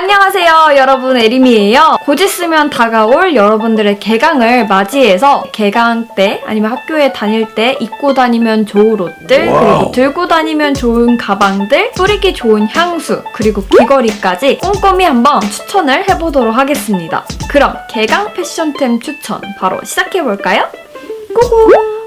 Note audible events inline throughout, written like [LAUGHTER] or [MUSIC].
안녕하세요 여러분 에림이에요 곧 있으면 다가올 여러분들의 개강을 맞이해서 개강 때 아니면 학교에 다닐 때 입고 다니면 좋을 옷들. 그리고 들고 다니면 좋은 가방들 뿌리기 좋은 향수 그리고 귀걸이까지 꼼꼼히 한번 추천을 해보도록 하겠습니다 그럼 개강 패션템 추천 바로 시작해볼까요?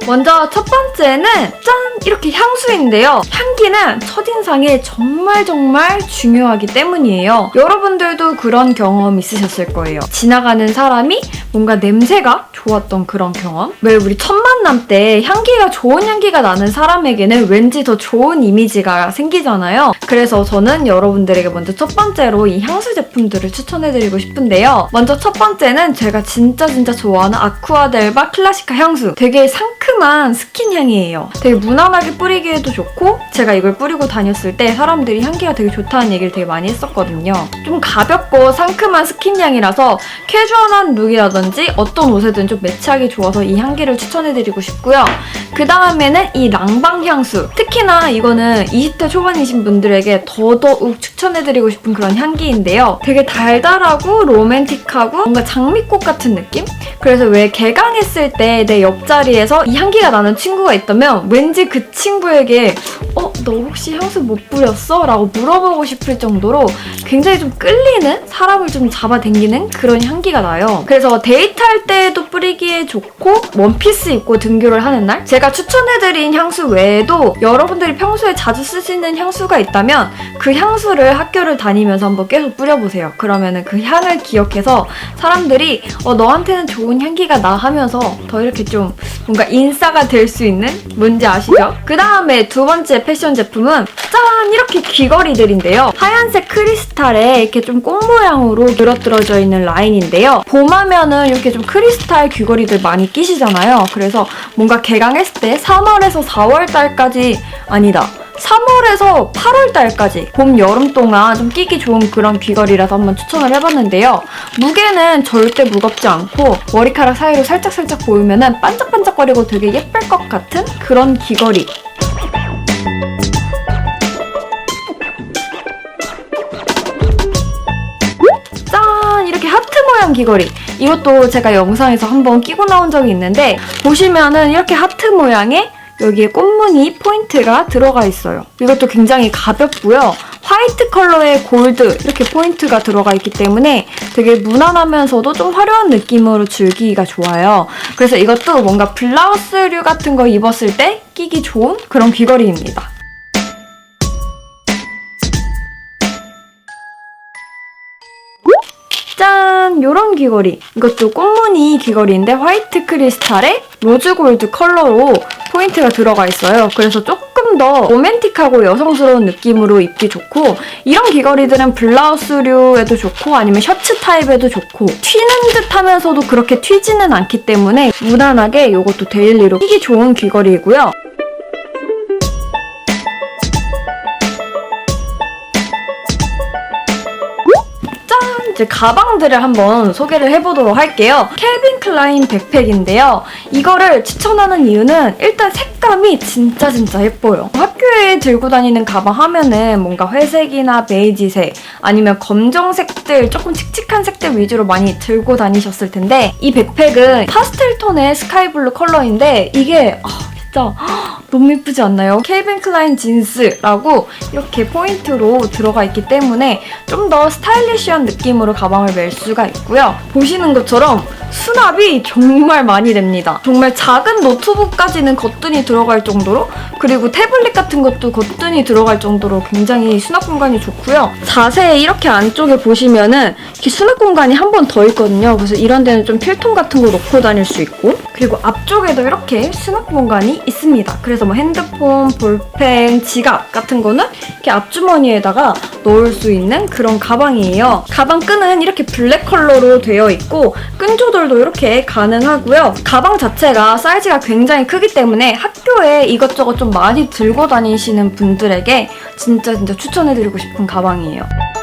먼저 첫 번째는 짠! 이렇게 향수인데요. 향기는 첫인상에 정말 정말 중요하기 때문이에요. 여러분들도 그런 경험 있으셨을 거예요. 지나가는 사람이 뭔가 냄새가 좋았던 그런 경험? 왜 우리 첫 만남 때 향기가 좋은 향기가 나는 사람에게는 왠지 더 좋은 이미지가 생기잖아요. 그래서 저는 여러분들에게 먼저 첫 번째로 이 향수 제품들을 추천해드리고 싶은데요. 먼저 첫 번째는 제가 진짜 진짜 좋아하는 아쿠아델바 클라시카 향수. 되게 상큼한 스킨 향이에요. 되게 무난하게 뿌리기에도 좋고 제가 이걸 뿌리고 다녔을 때 사람들이 향기가 되게 좋다는 얘기를 되게 많이 했었거든요. 좀 가볍고 상큼한 스킨 향이라서 캐주얼한 룩이라든지 어떤 옷에든 좀 매치하기 좋아서 이 향기를 추천해드리고 싶고요. 그 다음에는 이 랑방 향수. 특히나 이거는 20대 초반이신 분들에게 더더욱 추천해드리고 싶은 그런 향기인데요. 되게 달달하고 로맨틱하고 뭔가 장미꽃 같은 느낌? 그래서 왜 개강했을 때 내 옆 자리에서 이 향기가 나는 친구가 있다면 왠지 그 친구에게 어? 너 혹시 향수 못 뿌렸어? 라고 물어보고 싶을 정도로 굉장히 좀 끌리는 사람을 좀 잡아당기는 그런 향기가 나요. 그래서 데이트할 때도 뿌리기에 좋고 원피스 입고 등교를 하는 날 제가 추천해드린 향수 외에도 여러분들이 평소에 자주 쓰시는 향수가 있다면 그 향수를 학교를 다니면서 한번 계속 뿌려보세요. 그러면은 그 향을 기억해서 사람들이 어, 너한테는 좋은 향기가 나 하면서 더 이렇게 좀 뭔가 인싸가 될 수 있는 뭔지 아시죠? 그 다음에 두 번째 패션 제품은 짠! 이렇게 귀걸이들인데요. 하얀색 크리스탈에 이렇게 좀 꽃 모양으로 늘어뜨려져 있는 라인인데요. 봄하면은 이렇게 좀 크리스탈 귀걸이들 많이 끼시잖아요. 그래서 뭔가 개강했을 때 3월에서 4월 달까지 아니다. 3월에서 8월 달까지 봄, 여름 동안 좀 끼기 좋은 그런 귀걸이라서 한번 추천을 해봤는데요. 무게는 절대 무겁지 않고 머리카락 사이로 살짝살짝 보이면은 반짝반짝거리고 되게 예쁠 것 같은 그런 귀걸이. 귀걸이. 이것도 제가 영상에서 한번 끼고 나온 적이 있는데 보시면은 이렇게 하트 모양의 여기에 꽃무늬 포인트가 들어가 있어요. 이것도 굉장히 가볍고요. 화이트 컬러의 골드 이렇게 포인트가 들어가 있기 때문에 되게 무난하면서도 좀 화려한 느낌으로 즐기기가 좋아요. 그래서 이것도 뭔가 블라우스류 같은 거 입었을 때 끼기 좋은 그런 귀걸이입니다. 짠! 요런 귀걸이. 이것도 꽃무늬 귀걸이인데 화이트 크리스탈에 로즈 골드 컬러로 포인트가 들어가 있어요. 그래서 조금 더 로맨틱하고 여성스러운 느낌으로 입기 좋고 이런 귀걸이들은 블라우스류에도 좋고 아니면 셔츠 타입에도 좋고 튀는 듯 하면서도 그렇게 튀지는 않기 때문에 무난하게 이것도 데일리로 끼기 좋은 귀걸이고요. 제 가방들을 한번 소개를 해보도록 할게요. 캘빈 클라인 백팩인데요. 이거를 추천하는 이유는 일단 색감이 진짜 진짜 예뻐요. 학교에 들고 다니는 가방 하면은 뭔가 회색이나 베이지색 아니면 검정색들 조금 칙칙한 색들 위주로 많이 들고 다니셨을 텐데 이 백팩은 파스텔 톤의 스카이블루 컬러인데 이게 아, 진짜 너무 예쁘지 않나요? 케이빈 클라인 진스라고 이렇게 포인트로 들어가 있기 때문에 좀 더 스타일리시한 느낌으로 가방을 멜 수가 있고요. 보시는 것처럼 수납이 정말 많이 됩니다. 정말 작은 노트북까지는 거뜬히 들어갈 정도로 그리고 태블릿 같은 것도 거뜬히 들어갈 정도로 굉장히 수납 공간이 좋고요. 자세히 이렇게 안쪽에 보시면은 이렇게 수납 공간이 한 번 더 있거든요. 그래서 이런 데는 좀 필통 같은 거 놓고 다닐 수 있고 그리고 앞쪽에도 이렇게 수납 공간이 있습니다. 그래서 뭐 핸드폰, 볼펜, 지갑 같은 거는 이렇게 앞주머니에다가 넣을 수 있는 그런 가방이에요. 가방 끈은 이렇게 블랙 컬러로 되어 있고 끈 조절도 이렇게 가능하고요. 가방 자체가 사이즈가 굉장히 크기 때문에 학교에 이것저것 좀 많이 들고 다니시는 분들에게 진짜 진짜 추천해드리고 싶은 가방이에요.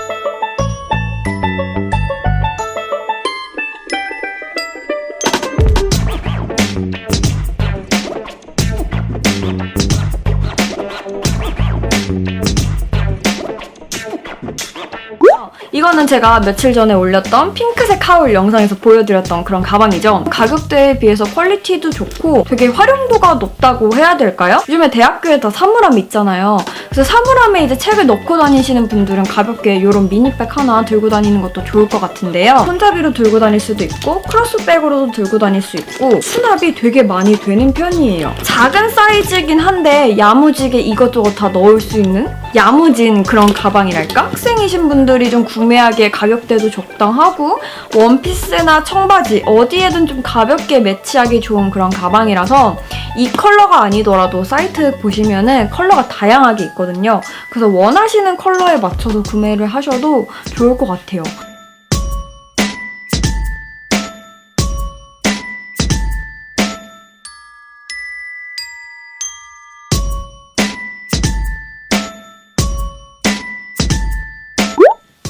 제가 며칠 전에 올렸던 핑크색 하울 영상에서 보여드렸던 그런 가방이죠. 가격대에 비해서 퀄리티도 좋고 되게 활용도가 높다고 해야 될까요? 요즘에 대학교에 다 사물함 있잖아요. 그래서 사물함에 이제 책을 넣고 다니시는 분들은 가볍게 이런 미니백 하나 들고 다니는 것도 좋을 것 같은데요. 손잡이로 들고 다닐 수도 있고 크로스백으로도 들고 다닐 수 있고 수납이 되게 많이 되는 편이에요. 작은 사이즈긴 한데 야무지게 이것저것 다 넣을 수 있는 야무진 그런 가방이랄까? 학생이신 분들이 좀 구매하기에 가격대도 적당하고 원피스나 청바지 어디에든 좀 가볍게 매치하기 좋은 그런 가방이라서 이 컬러가 아니더라도 사이트 보시면은 컬러가 다양하게 있거든요. 그래서 원하시는 컬러에 맞춰서 구매를 하셔도 좋을 것 같아요.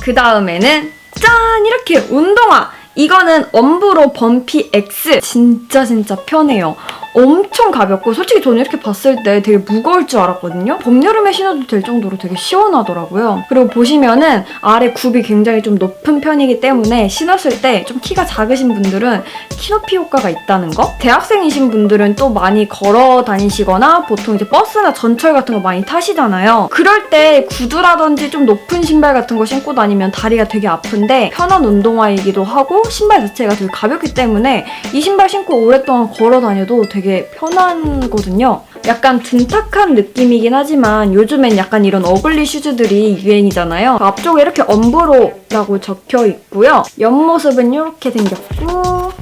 그 다음에는 짠! 이렇게 운동화! 이거는 엄브로 범피 X. 진짜 진짜 편해요. 엄청 가볍고 솔직히 저는 이렇게 봤을 때 되게 무거울 줄 알았거든요. 봄, 여름에 신어도 될 정도로 되게 시원하더라고요. 그리고 보시면은 아래 굽이 굉장히 좀 높은 편이기 때문에 신었을 때 좀 키가 작으신 분들은 키높이 효과가 있다는 거? 대학생이신 분들은 또 많이 걸어 다니시거나 보통 이제 버스나 전철 같은 거 많이 타시잖아요. 그럴 때 구두라든지 좀 높은 신발 같은 거 신고 다니면 다리가 되게 아픈데 편한 운동화이기도 하고 신발 자체가 되게 가볍기 때문에 이 신발 신고 오랫동안 걸어 다녀도 되게 편하거든요. 약간 둔탁한 느낌이긴 하지만 요즘엔 약간 이런 어글리 슈즈들이 유행이잖아요. 앞쪽에 이렇게 엄브로라고 적혀 있고요. 옆모습은 이렇게 생겼고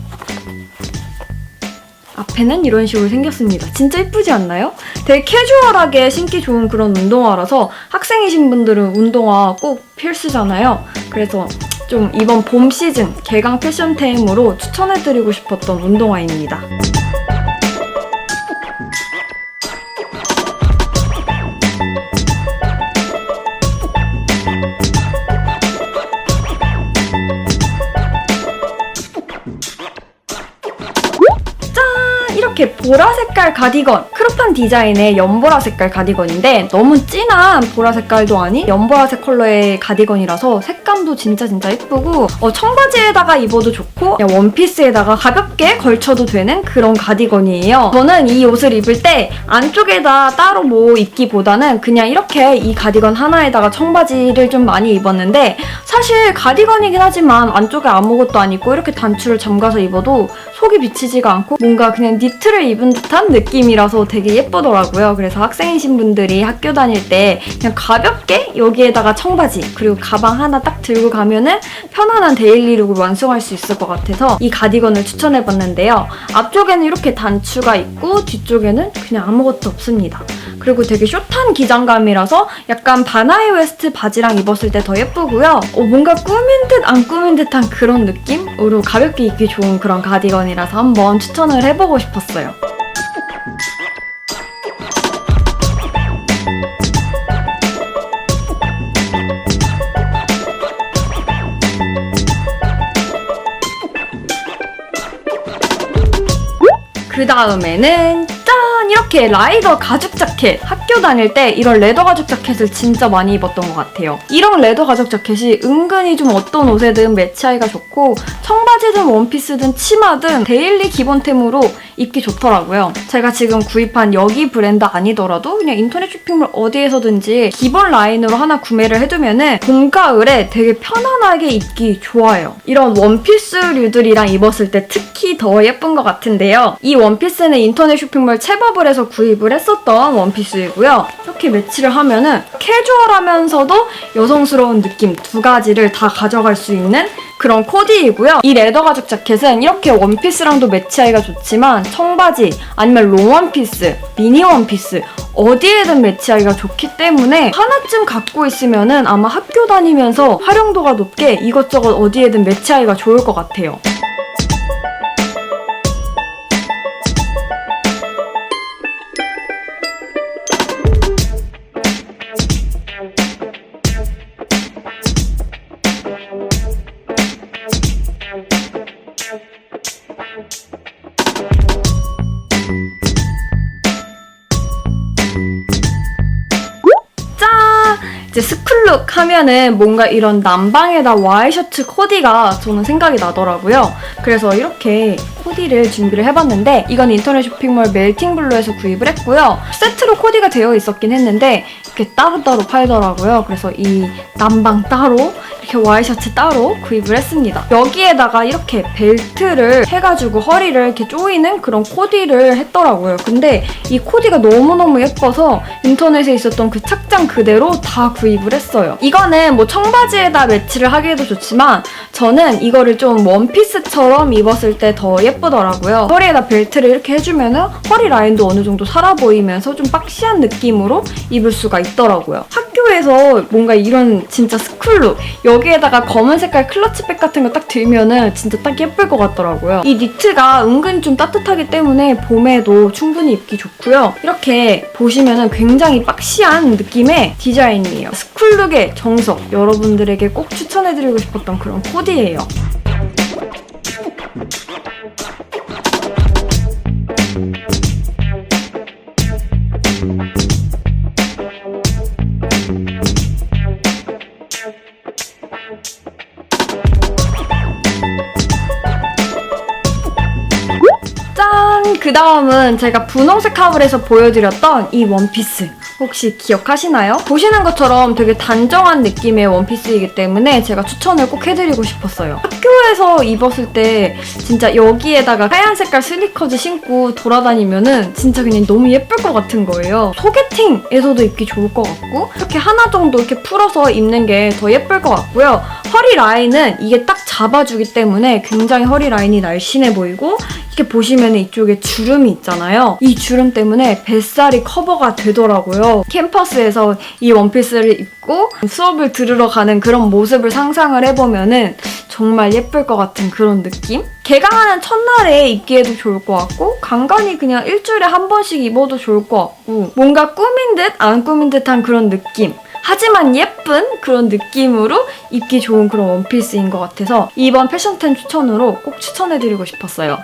앞에는 이런 식으로 생겼습니다. 진짜 예쁘지 않나요? 되게 캐주얼하게 신기 좋은 그런 운동화라서 학생이신 분들은 운동화 꼭 필수잖아요. 그래서 좀 이번 봄 시즌 개강 패션템으로 추천해드리고 싶었던 운동화입니다. 이렇게 보라 색깔 가디건 크롭한 디자인의 연보라 색깔 가디건인데 너무 진한 보라 색깔도 아닌 연보라색 컬러의 가디건이라서 색감도 진짜 진짜 예쁘고 어, 청바지에다가 입어도 좋고 그냥 원피스에다가 가볍게 걸쳐도 되는 그런 가디건이에요. 저는 이 옷을 입을 때 안쪽에다 따로 뭐 입기보다는 그냥 이렇게 이 가디건 하나에다가 청바지를 좀 많이 입었는데 사실 가디건이긴 하지만 안쪽에 아무것도 안 입고 이렇게 단추를 잠가서 입어도 속이 비치지가 않고 뭔가 그냥 니트를 입은 듯한 느낌이라서 되게 예쁘더라고요. 그래서 학생이신 분들이 학교 다닐 때 그냥 가볍게 여기에다가 청바지 그리고 가방 하나 딱 들고 가면은 편안한 데일리룩을 완성할 수 있을 것 같아서 이 가디건을 추천해봤는데요. 앞쪽에는 이렇게 단추가 있고 뒤쪽에는 그냥 아무것도 없습니다. 그리고 되게 숏한 기장감이라서 약간 바나이 웨스트 바지랑 입었을 때 더 예쁘고요. 어, 뭔가 꾸민 듯 안 꾸민 듯한 그런 느낌으로 가볍게 입기 좋은 그런 가디건이라서 한번 추천을 해보고 싶었어요. 그 다음에는 짠! 이렇게 라이더 가죽 자켓! 학교 다닐 때 이런 레더 가죽 자켓을 진짜 많이 입었던 것 같아요. 이런 레더 가죽 자켓이 은근히 좀 어떤 옷에든 매치하기가 좋고 청바지든 원피스든 치마든 데일리 기본템으로 입기 좋더라고요. 제가 지금 구입한 여기 브랜드 아니더라도 그냥 인터넷 쇼핑몰 어디에서든지 기본 라인으로 하나 구매를 해두면은 봄, 가을에 되게 편안하게 입기 좋아요. 이런 원피스류들이랑 입었을 때 특히 더 예쁜 것 같은데요. 이 원피스는 인터넷 쇼핑몰 채버블 에서 구입을 했었던 원피스이고요. 이렇게 매치를 하면은 캐주얼하면서도 여성스러운 느낌 두 가지를 다 가져갈 수 있는 그런 코디이고요. 이 레더 가죽 자켓은 이렇게 원피스랑도 매치하기가 좋지만 청바지 아니면 롱 원피스, 미니 원피스 어디에든 매치하기가 좋기 때문에 하나쯤 갖고 있으면은 아마 학교 다니면서 활용도가 높게 이것저것 어디에든 매치하기가 좋을 것 같아요. 쿨룩 하면은 뭔가 이런 남방에다 와이셔츠 코디가 저는 생각이 나더라고요. 그래서 이렇게 코디를 준비를 해봤는데 이건 인터넷 쇼핑몰 멜팅블루에서 구입을 했고요. 세트로 코디가 되어 있었긴 했는데 이렇게 따로따로 팔더라고요. 그래서 이 남방 따로 이렇게 와이셔츠 따로 구입을 했습니다. 여기에다가 이렇게 벨트를 해가지고 허리를 이렇게 조이는 그런 코디를 했더라고요. 근데 이 코디가 너무너무 예뻐서 인터넷에 있었던 그 착장 그대로 다 구입을 했어요. 이거는 뭐 청바지에다 매치를 하기에도 좋지만 저는 이거를 좀 원피스처럼 입었을 때 더 예쁘더라고요. 허리에다 벨트를 이렇게 해주면은 허리 라인도 어느 정도 살아 보이면서 좀 박시한 느낌으로 입을 수가 있더라고요. 학교에서 뭔가 이런 진짜 스쿨룩 여기에다가 검은 색깔 클러치백 같은 거 딱 들면은 진짜 딱 예쁠 것 같더라고요. 이 니트가 은근 좀 따뜻하기 때문에 봄에도 충분히 입기 좋고요. 이렇게 보시면은 굉장히 박시한 느낌의 디자인이에요. 스쿨룩의 정석 여러분들에게 꼭 추천해드리고 싶었던 그런 코디예요. 짠! 그 다음은 제가 분홍색 하울에서 보여드렸던 이 원피스. 혹시 기억하시나요? 보시는 것처럼 되게 단정한 느낌의 원피스이기 때문에 제가 추천을 꼭 해드리고 싶었어요. 학교에서 입었을 때 진짜 여기에다가 하얀 색깔 스니커즈 신고 돌아다니면은 진짜 그냥 너무 예쁠 것 같은 거예요. 소개팅에서도 입기 좋을 것 같고 이렇게 하나 정도 이렇게 풀어서 입는 게 더 예쁠 것 같고요. 허리 라인은 이게 딱 잡아주기 때문에 굉장히 허리 라인이 날씬해 보이고 이렇게 보시면 이쪽에 주름이 있잖아요. 이 주름 때문에 뱃살이 커버가 되더라고요. 캠퍼스에서 이 원피스를 입고 수업을 들으러 가는 그런 모습을 상상을 해보면은 정말 예쁠 것 같은 그런 느낌? 개강하는 첫날에 입기에도 좋을 것 같고 간간히 그냥 일주일에 한 번씩 입어도 좋을 것 같고 뭔가 꾸민 듯 안 꾸민 듯한 그런 느낌 하지만 예쁜 그런 느낌으로 입기 좋은 그런 원피스인 것 같아서 이번 패션템 추천으로 꼭 추천해드리고 싶었어요.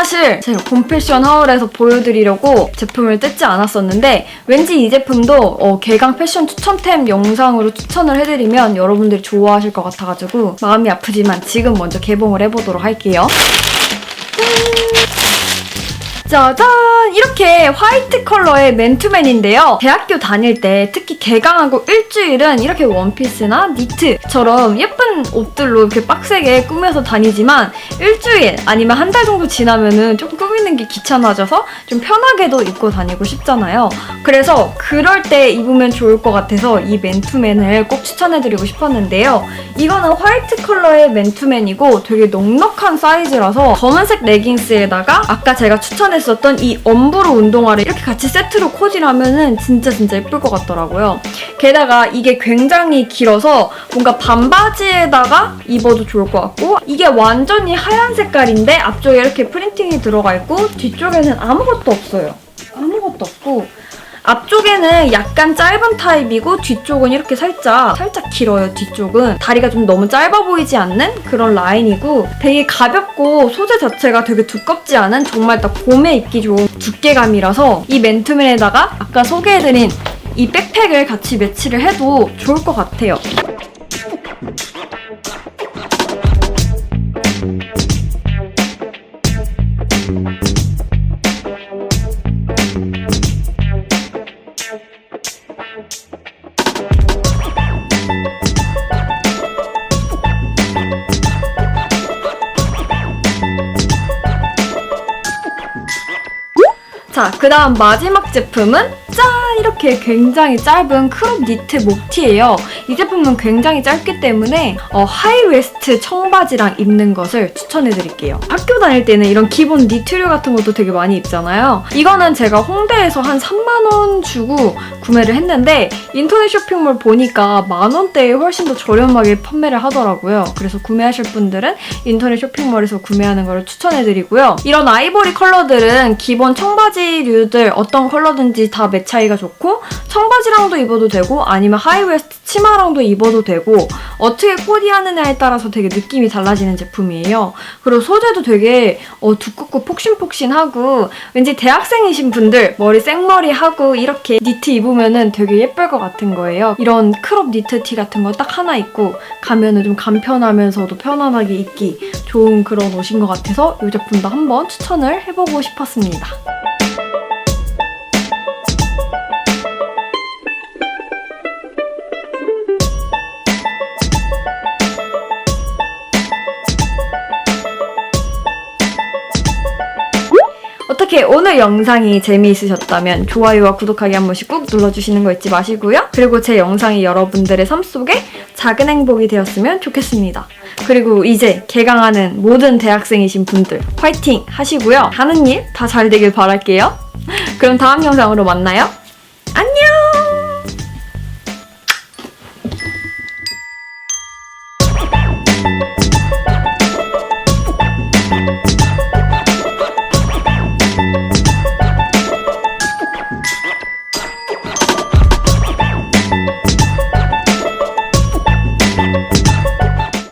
사실 제가 곰패션 하울에서 보여드리려고 제품을 뜯지 않았었는데 왠지 이 제품도 어, 개강 패션 추천템 영상으로 추천을 해드리면 여러분들이 좋아하실 것 같아가지고 마음이 아프지만 지금 먼저 개봉을 해보도록 할게요. 짜잔! 이렇게 화이트 컬러의 맨투맨인데요. 대학교 다닐 때 특히 개강하고 일주일은 이렇게 원피스나 니트처럼 예쁜 옷들로 이렇게 빡세게 꾸며서 다니지만 일주일 아니면 한 달 정도 지나면은 조금 꾸미는 게 귀찮아져서 좀 편하게도 입고 다니고 싶잖아요. 그래서 그럴 때 입으면 좋을 것 같아서 이 맨투맨을 꼭 추천해드리고 싶었는데요. 이거는 화이트 컬러의 맨투맨이고 되게 넉넉한 사이즈라서 검은색 레깅스에다가 아까 제가 추천 했었던 이 엄브로 운동화를 이렇게 같이 세트로 코디를 하면은 진짜 진짜 예쁠 것 같더라고요. 게다가 이게 굉장히 길어서 뭔가 반바지에다가 입어도 좋을 것 같고 이게 완전히 하얀 색깔인데 앞쪽에 이렇게 프린팅이 들어가 있고 뒤쪽에는 아무것도 없어요. 아무것도 없고 앞쪽에는 약간 짧은 타입이고 뒤쪽은 이렇게 살짝 살짝 길어요 뒤쪽은. 다리가 좀 너무 짧아 보이지 않는 그런 라인이고 되게 가볍고 소재 자체가 되게 두껍지 않은 정말 딱 봄에 입기 좋은 두께감이라서 이 맨투맨에다가 아까 소개해드린 이 백팩을 같이 매치를 해도 좋을 것 같아요 자 자, 그 다음 마지막 제품은 짠! 이렇게 굉장히 짧은 크롭 니트 목티예요. 이 제품은 굉장히 짧기 때문에 어, 하이웨스트 청바지랑 입는 것을 추천해드릴게요. 학교 다닐 때는 이런 기본 니트류 같은 것도 되게 많이 입잖아요. 이거는 제가 홍대에서 한 3만원 주고 구매를 했는데 인터넷 쇼핑몰 보니까 만원대에 훨씬 더 저렴하게 판매를 하더라고요. 그래서 구매하실 분들은 인터넷 쇼핑몰에서 구매하는 걸 추천해드리고요. 이런 아이보리 컬러들은 기본 청바지류들 어떤 컬러든지 다 매 차이가 좋고 청바지랑도 입어도 되고 아니면 하이웨스트 치마 랑도 입어도 되고 어떻게 코디하느냐에 따라서 되게 느낌이 달라지는 제품이에요. 그리고 소재도 되게 어, 두껍고 폭신폭신하고 왠지 대학생이신 분들 머리 생머리 하고 이렇게 니트 입으면은 되게 예쁠 것 같은 거예요. 이런 크롭 니트 티 같은 거 딱 하나 입고 가면은 좀 간편하면서도 편안하게 입기 좋은 그런 옷인 것 같아서 이 제품도 한번 추천을 해보고 싶었습니다. 오늘 영상이 재미있으셨다면 좋아요와 구독하기 한 번씩 꾹 눌러주시는 거 잊지 마시고요. 그리고 제 영상이 여러분들의 삶 속에 작은 행복이 되었으면 좋겠습니다. 그리고 이제 개강하는 모든 대학생이신 분들 화이팅 하시고요. 하는 일 다 잘 되길 바랄게요. [LAUGHS] 그럼 다음 영상으로 만나요.